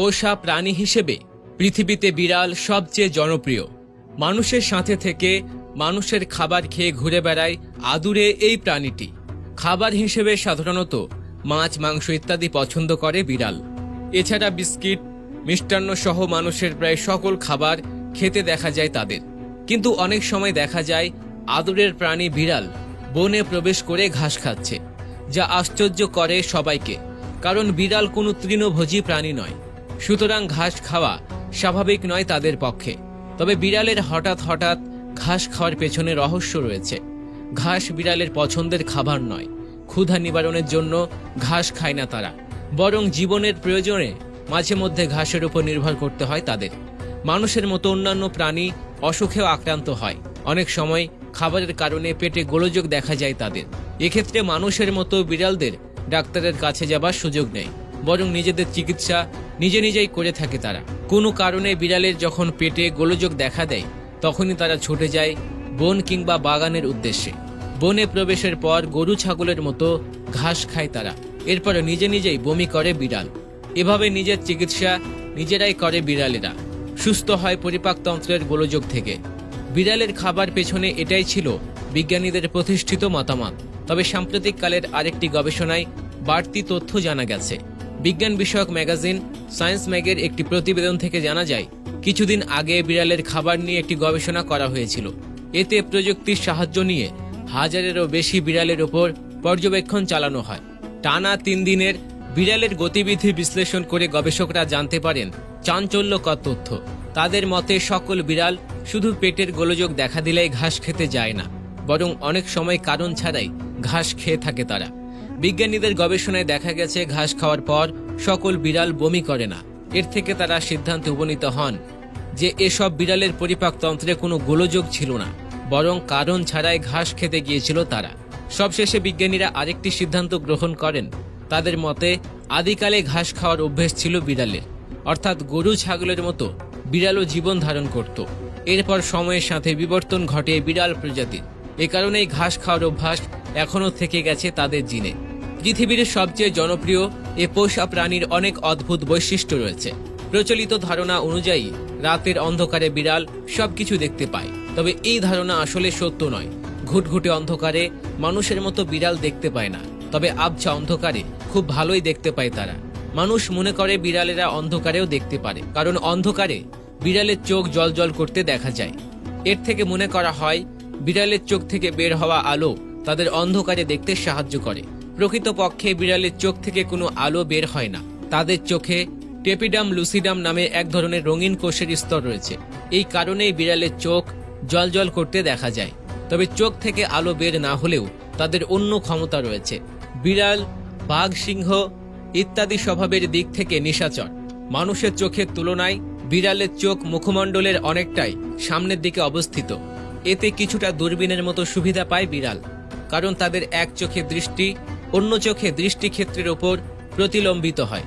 পোষা প্রাণী হিসেবে পৃথিবীতে বিড়াল সবচেয়ে জনপ্রিয়। মানুষের সাথে থেকে মানুষের খাবার খেয়ে ঘুরে বেড়ায় আদুরে এই প্রাণীটি। খাবার হিসেবে সাধারণত মাছ, মাংস ইত্যাদি পছন্দ করে বিড়াল। এছাড়া বিস্কিট, মিষ্টান্ন সহ মানুষের প্রায় সকল খাবার খেতে দেখা যায় তাদের। কিন্তু অনেক সময় দেখা যায় আদরের প্রাণী বিড়াল বনে প্রবেশ করে ঘাস খাচ্ছে, যা আশ্চর্য করে সবাইকে, কারণ বিড়াল কোনো তৃণভোজী প্রাণী নয়। সুতরাং ঘাস খাওয়া স্বাভাবিক নয় তাদের পক্ষে। তবে বিড়ালের হঠাৎ হঠাৎ ঘাস খাওয়ার পেছনে রহস্য রয়েছে। ঘাস বিড়ালের পছন্দের খাবার নয়। ক্ষুধা নিবারণের জন্য ঘাস খায় না তারা। বরং জীবনের প্রয়োজনে মাঝে মধ্যে ঘাসের উপর নির্ভর করতে হয় তাদের। মানুষের মতো অন্যান্য প্রাণী অসুখেও আক্রান্ত হয়। অনেক সময় খাবারের কারণে পেটে গোলযোগ দেখা যায় তাদের। এক্ষেত্রে মানুষের মতো বিড়ালদের ডাক্তারের কাছে যাবার সুযোগ নেই। বরং নিজেদের চিকিৎসা নিজে নিজেই করে থাকে তারা। কোনো কারণে বিড়ালের যখন পেটে গোলযোগ দেখা দেয়, তখনই তারা ছুটে যায় বন কিংবা বাগানের উদ্দেশ্যে। বনে প্রবেশের পর গরু ছাগলের মতো ঘাস খায় তারা। এরপর নিজে নিজেই বমি করে বিড়াল। এভাবে নিজের চিকিৎসা নিজেরাই করে বিড়ালেরা। সুস্থ হয় পরিপাকতন্ত্রের গোলযোগ থেকে। বিড়ালের খাবার পেছনে এটাই ছিল বিজ্ঞানীদের প্রতিষ্ঠিত মতামত। তবে সাম্প্রতিককালের আরেকটি গবেষণায় বাড়তি তথ্য জানা গেছে। বিজ্ঞান বিষয়ক ম্যাগাজিন সায়েন্স ম্যাগের একটি প্রতিবেদন থেকে জানা যায়, কিছুদিন আগে বিড়ালের খাবার নিয়ে একটি গবেষণা করা হয়েছিল। এতে প্রযুক্তির সাহায্য নিয়ে হাজারেরও বেশি বিড়ালের ওপর পর্যবেক্ষণ চালানো হয়। টানা তিন দিনের বিড়ালের গতিবিধি বিশ্লেষণ করে গবেষকরা জানতে পারেন, চাঞ্চল্যকর তথ্য। তাদের মতে, সকল বিড়াল শুধু পেটের গোলযোগ দেখা দিলেই ঘাস খেতে যায় না, বরং অনেক সময় কারণ ছাড়াই ঘাস খেয়ে থাকে তারা। বিজ্ঞানীদের গবেষণায় দেখা গেছে, ঘাস খাওয়ার পর সকল বিড়াল বমি করে না। এর থেকে তারা সিদ্ধান্তে উপনীত হন যে এসব বিড়ালের পরিপাকতন্ত্রে কোনো গোলযোগ ছিল না, বরং কারণ ছাড়াই ঘাস খেতে গিয়েছিল তারা। সবশেষে বিজ্ঞানীরা আরেকটি সিদ্ধান্ত গ্রহণ করেন, তাদের মতে আদিকালে ঘাস খাওয়ার অভ্যেস ছিল বিড়ালের, অর্থাৎ গরু ছাগলের মতো বিড়ালও জীবন ধারণ করত। এরপর সময়ের সাথে বিবর্তন ঘটে বিড়াল প্রজাতির। এ কারণেই ঘাস খাওয়ার অভ্যাস এখনও থেকে গেছে তাদের জিনে। পৃথিবীর সবচেয়ে জনপ্রিয় এ পোষা প্রাণীর অনেক অদ্ভুত বৈশিষ্ট্য রয়েছে। প্রচলিত ধারণা অনুযায়ী, রাতের অন্ধকারে বিড়াল সবকিছু দেখতে পায়। তবে এই ধারণা আসলে সত্য নয়। ঘুটঘুটে অন্ধকারে মানুষের মতো বিড়াল দেখতে পায় না। তবে আবছা অন্ধকারে খুব ভালোই দেখতে পায় তারা। মানুষ মনে করে বিড়ালেরা অন্ধকারেও দেখতে পারে। কারণ অন্ধকারে বিড়ালের চোখ জল জল করতে দেখা যায়। এর থেকে মনে করা হয়, বিড়ালের চোখ থেকে বের হওয়া আলো তাদের অন্ধকারে দেখতে সাহায্য করে। প্রকৃতপক্ষে বিড়ালের চোখ থেকে কোনো আলো বের হয় না। তাদের চোখে টেপিডাম লুসিডাম নামে এক ধরনের রঙিন কোষের স্তর রয়েছে। এই কারণেই বিড়ালের চোখ জল জল করতে দেখা যায়। তবে চোখ থেকে আলো বের না হলেও তাদের অন্য ক্ষমতা রয়েছে। বিড়াল, বাঘ, সিংহ ইত্যাদি স্বভাবের দিক থেকে নিশাচর। মানুষের চোখের তুলনায় বিড়ালের চোখ মুখমণ্ডলের অনেকটাই সামনের দিকে অবস্থিত। এতে কিছুটা দূরবীনের মতো সুবিধা পায় বিড়াল, কারণ তাদের এক চোখে দৃষ্টি অন্য চোখে দৃষ্টিক্ষেত্রের ওপর প্রতিলম্বিত হয়।